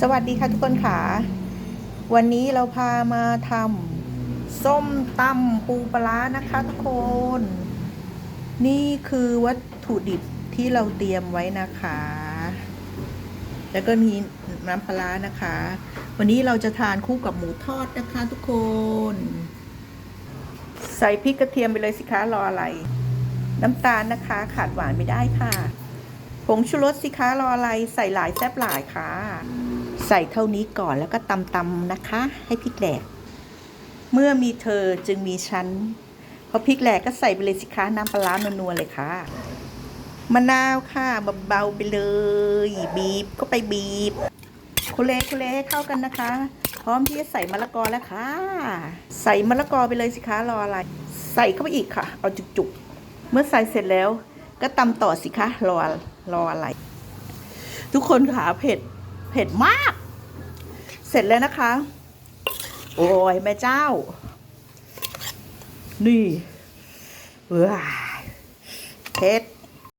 สวัสดีค่ะทุกคนค่ะ วันนี้เราพามาทำส้มตำปูปลาร้านะคะทุกคน นี่คือวัตถุดิบที่เราเตรียมไว้นะคะ แล้วก็มีน้ำปลาร้านะคะ วันนี้เราจะทานคู่กับหมูทอดนะคะทุกคน ใส่พริกกระเทียมไปเลยสิคะรออะไร น้ำตาลนะคะขาดหวานไม่ได้ค่ะผงชูรสสิคะรออะไรใส่หลายแซบหลายค่ะ ใส่เท่านี้ก่อนแล้วก็ตำๆนะคะ ให้พริกแหลก เมื่อมีเธอจึงมีฉันพอพริกแหลกก็ใส่ไปเลยสิคะน้ำปลาร้านัวๆเลยค่ะมะนาวค่ะเบาๆไปเลย บีบก็ไปบีบคุเลคุเลให้เข้ากันนะคะ พร้อมที่จะใส่มะละกอแล้วค่ะ ใส่มะละกอไปเลยสิคะรออะไร ใส่เข้าไปอีกค่ะ เอาจุกๆ เมื่อใส่เสร็จแล้ว ก็ตำต่อสิคะรอรออะไร ทุกคนค่ะเผ็ด ผ็ดมาก เสร็จแล้วนะคะ โอ้ยแม่เจ้า นี่ว้าเผ็ด